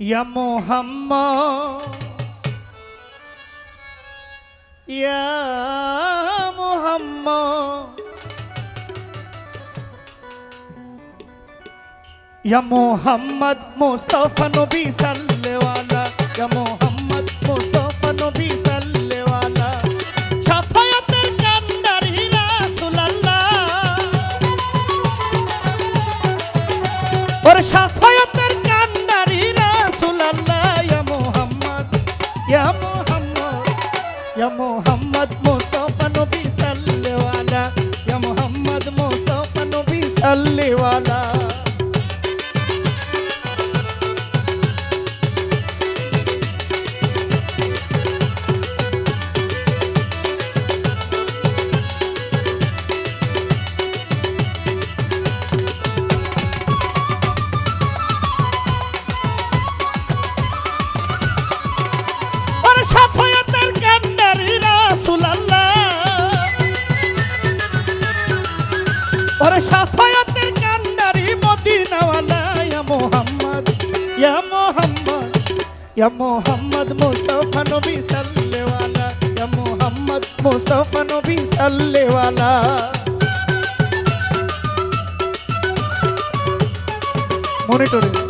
ইয়া মোহাম্মদ ইয়া মোহাম্মদ ইয়া মোহাম্মদ মুস্তাফা নবী সাল্লেওয়ালা ইয়া মোহাম্মদ মুস্তাফা নবী ওর শাফায়াতের কান্ডারি মদিনাওয়ালা ইয়া মোহাম্মদ ইয়া মোহাম্মদ ইয়া মোহাম্মদ মুস্তাফা নবী সাল্লেওয়ালা, ইয়া মোহাম্মদ মুস্তাফা নবী মনিটরে।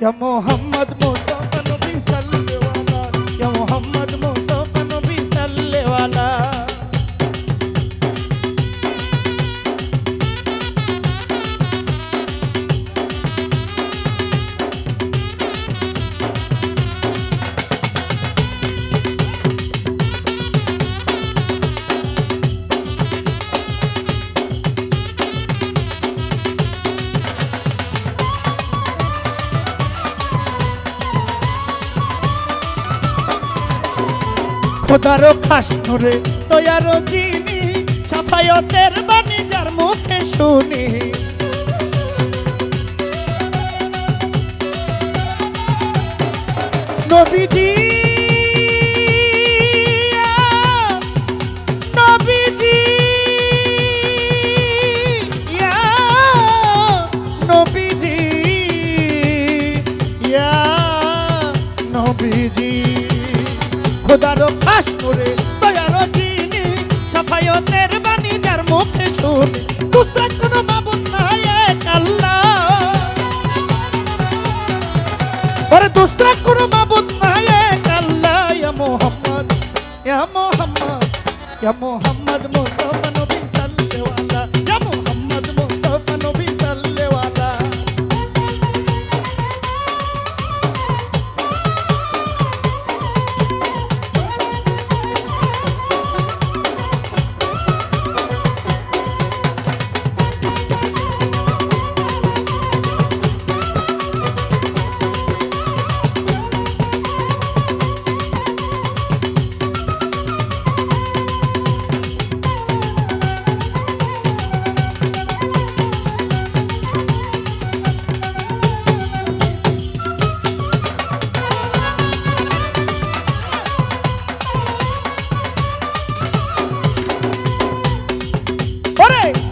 ইয়া মোহাম্মদ খোদারও খাস নুরে তৈয়ারও চিনি সাফায়তের বাণী যার মুখে শুনি। নবীজি খোদারও করে দয়ারও চিনি সাফায়তের বাণী যার মুখে শুনে দুসরা কোনো মাবুদ নাই এক আল্লাহ। ওরে দুসরা কোনো মাবুদ নাই এক আল্লাহ, ইয়া মোহাম্মদ ইয়া মোহাম্মদ ইয়া মোহাম্মদ।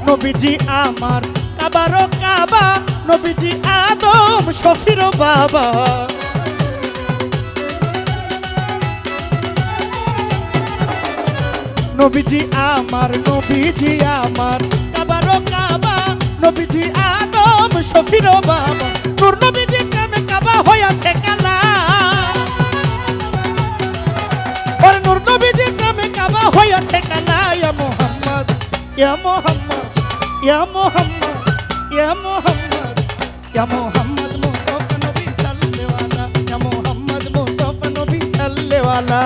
নবীজি আমার কাবারও কাবা, নবীজি আদম শফির বাবা। নবীজি আমার নবীজি আমার কাবারও কাবা, নবীজি আদম শফির বাবা। তোর নবীজি প্রেমে কাবা হইয়াছে কালা। ওর নবীজি প্রেমে কাবা হইয়াছে কালা, ইয়া মোহাম্মদ ইয়া মোহাম্মদ। ইয়া মোহাম্মদ ইয়া মোহাম্মদ মুস্তাফা নবী সাল্লেওয়ালা ইয়া মোহাম্মদ মুস্তাফা নবী সাল্লেওয়ালা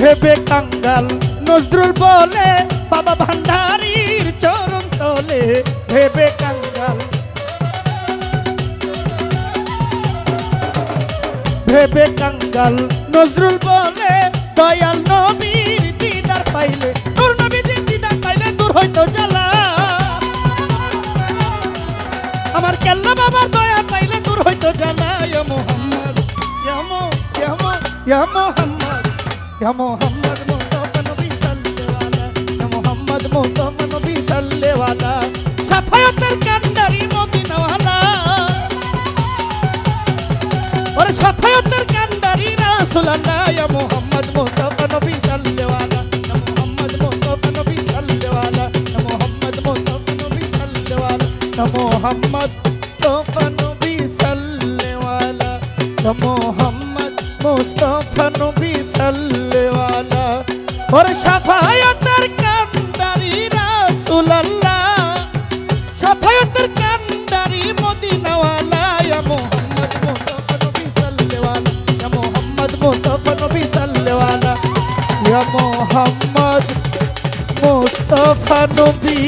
ভেবে কাঙ্গাল নজরুল বলে, বাবা ভান্ডারীর চরণ তলে, ভেবে কাঙ্গাল। ভেবে কাঙ্গাল নজরুল বলে, দয়াল নবীর দিদার পাইলে তোর নবীজির দিদার পাইলে দূর হইতো জ্বালা। আমার কেল্লা বাবার দয়া পাইলে দূর হইতো জ্বালা। মোহাম্মদ মোহাম্মদ। ইয়া মোহাম্মদ মুস্তাফা নবী সাল্লেওয়ালা ইয়া মোহাম্মদ মুস্তাফা নবী সাল্লেওয়ালা সাফায়াতের কান্ডারি মদিনাওয়ালা। ওরে সাফায়াতের কান্ডারি রাসূলুল্লাহ। ইয়া মোহাম্মদ মুস্তাফা নবী সাল্লেওয়ালা ইয়া মোহাম্মদ মুস্তাফা নবী সাল্লেওয়ালা ইয়া মোহাম্মদ মুস্তাফা নবী সাল্লেওয়ালা ইয়া মোহাম্মদ মুস্তাফা নবী সাল্লেওয়ালা ইয়া নবী সাল্লেওয়ালা ওরে সাফায়াতের কান্ডারি মদিনাওয়ালা। ইয়া মোহাম্মদ মুস্তাফা নবী সাল্লেওয়ালা ইয়া মোহাম্মদ মুস্তাফা নবী সাল্লেওয়ালা ইয়া মোহাম্মদ মুস্তাফা নবী